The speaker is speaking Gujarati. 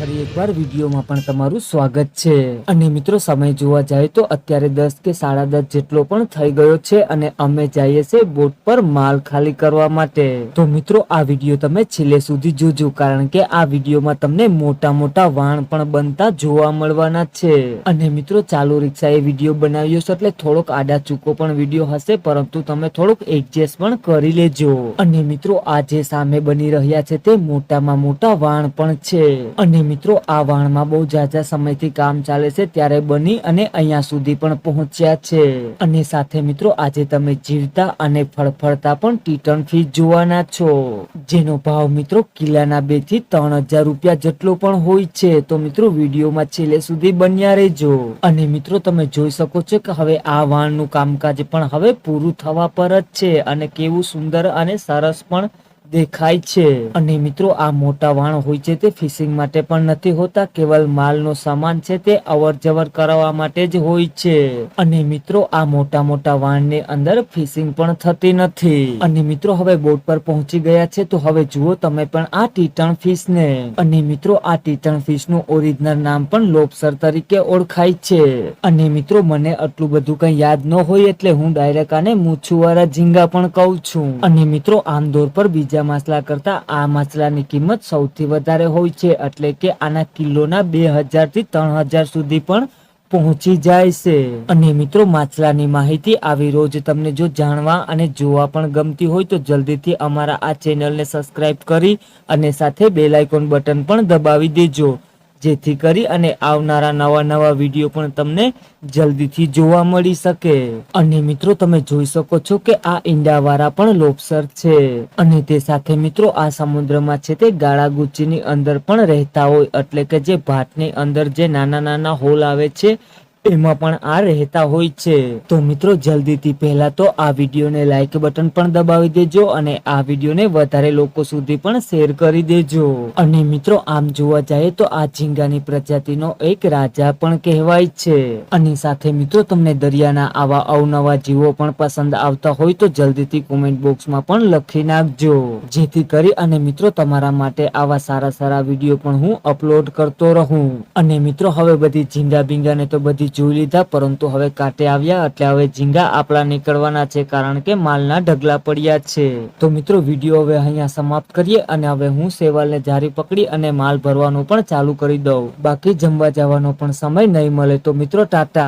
ફરી એકવાર વિડીયોમાં પણ તમારું સ્વાગત છે. અને મિત્રો, સમય જોવા જાય તો અત્યારે દસ કે સાડા દસ જેટલો પણ થઈ ગયો છે અને અમે જઈએ છે બોટ પર માલ ખાલી કરવા માટે. તો મિત્રો, આ વીડિયો તમે છેલ્લે સુધી જોજો કારણ કે આ વિડીયોમાં તમને મોટા મોટા વાણ પણ બનતા જોવા મળવાના છે. અને મિત્રો, ચાલુ રિક્ષા એ વીડિયો બનાવ્યો છે એટલે થોડોક આડા ચૂકો પણ વીડિયો હશે, પરંતુ તમે થોડોક એડજસ્ટ પણ કરી લેજો. અને મિત્રો, આ જે સામે બની રહ્યા છે તે મોટામાં મોટા વાણ પણ છે. અને મિત્રો, આ વાણમાં બહુ જાજા સમયથી કામ ચાલે છે, ત્યારે બની અને અહીંયા સુધી પણ પહોંચ્યા છે. અને સાથે મિત્રો, આજે તમે જીવતા અને ફળફળતા પણ ટીટન ફીસ જોવાના છો. જેનો ભાવ મિત્રો, કિલ્લાના બેથી ત્રણ હજાર રૂપિયા જેટલો પણ હોય છે. તો મિત્રો, વિડીયોમાં છેલ્લે સુધી બન્યા રહેજો. અને મિત્રો, તમે જોઈ શકો છો કે હવે આ વાણનું કામકાજ પણ હવે પૂરું થવા પર જ છે. અને કેવું સુંદર અને સરસ પણ દેખાય છે. અને મિત્રો, આ મોટા વાણ હોય છે તે ફિશિંગ માટે પણ નથી હોતા, કેવલ માલનો સામાન છે તે અવર જવર કરાવવા માટે જ હોય છે. અને મિત્રો, આ મોટા મોટા વાણની અંદર ફિશિંગ પણ થતી નથી. અને મિત્રો, હવે બોટ પર પહોંચી ગયા છે, તો હવે જુઓ તમે પણ આ ટીટણ ફિશ ને અને મિત્રો, આ ટીટણ ફિશનું ઓરિજિનલ નામ પણ લોબસર તરીકે ઓળખાય છે. અને મિત્રો, મને આટલું બધું કઈ યાદ ન હોય એટલે હું ડાયરેક્ટ આને મૂછુવાળા ઝીંગા પણ કહું છું. અને મિત્રો આમદોર પર બીજા માછલા કરતા આ માછલાની કિંમત સૌથી વધારે હોય છે, એટલે કે આના કિલોના બે હજારથી ત્રણ હજાર સુધી પણ પહોંચી જાય છે. અને મિત્રો, માછલાની માહિતી આવી રોજ તમને જો જાણવા અને જોવા પણ ગમતી હોય તો જલ્દીથી અમારા આ ચેનલને સબસ્ક્રાઇબ કરી અને સાથે બેલ આઇકોન બટન પણ દબાવી દેજો. જેથી કરી અને આવનારા નવા નવા વીડિયો પણ તમને જલ્દીથી જોવા મળી શકે. અને મિત્રો, તમે જોઈ શકો છો કે આ ઈંડાવાળા પણ લોપસર છે. અને તે સાથે મિત્રો, આ સમુદ્રમાં છે તે ગાળા ગુચ્ચીની અંદર પણ રહેતા હોય, એટલે કે જે ભાતની અંદર જે નાના નાના હોલ આવે છે એમાં પણ આ રહેતા હોય છે. તો મિત્રો, જલ્દીથી પહેલા તો આ વિડીયોને લાઈક બટન પણ દબાવી દેજો અને આ વિડીયોને વધારે લોકો સુધી પણ શેર કરી દેજો. અને મિત્રો, આમ જોવા જઈએ તો આ ઝીંગાની પ્રજાતિનો એક રાજા પણ કહેવાય છે. અને સાથે મિત્રો, તમને દરિયાના આવા અવનવા જીવો પણ પસંદ આવતા હોય તો જલ્દીથી કોમેન્ટ બોક્સમાં પણ લખી નાખજો. જેથી કરી અને મિત્રો, તમારા માટે આવા સારા સારા વીડિયો પણ હું અપલોડ કરતો રહું. અને મિત્રો, હવે બધી ઝીંગા બિંગાને તો બધી જોઈ લીધા, પરંતુ હવે કાંટે આવ્યા. એટલે હવે ઝીંગા આપણા નીકળવાના છે, કારણ કે માલના ઢગલા પડ્યા છે. તો મિત્રો, વીડિયો હવે અહીંયા સમાપ્ત કરીએ અને હવે હું સેવાલને જારી પકડી અને માલ ભરવાનું પણ ચાલુ કરી દઉં. બાકી જમવા જવાનો પણ સમય નહીં મળે. તો મિત્રો, ટાટા.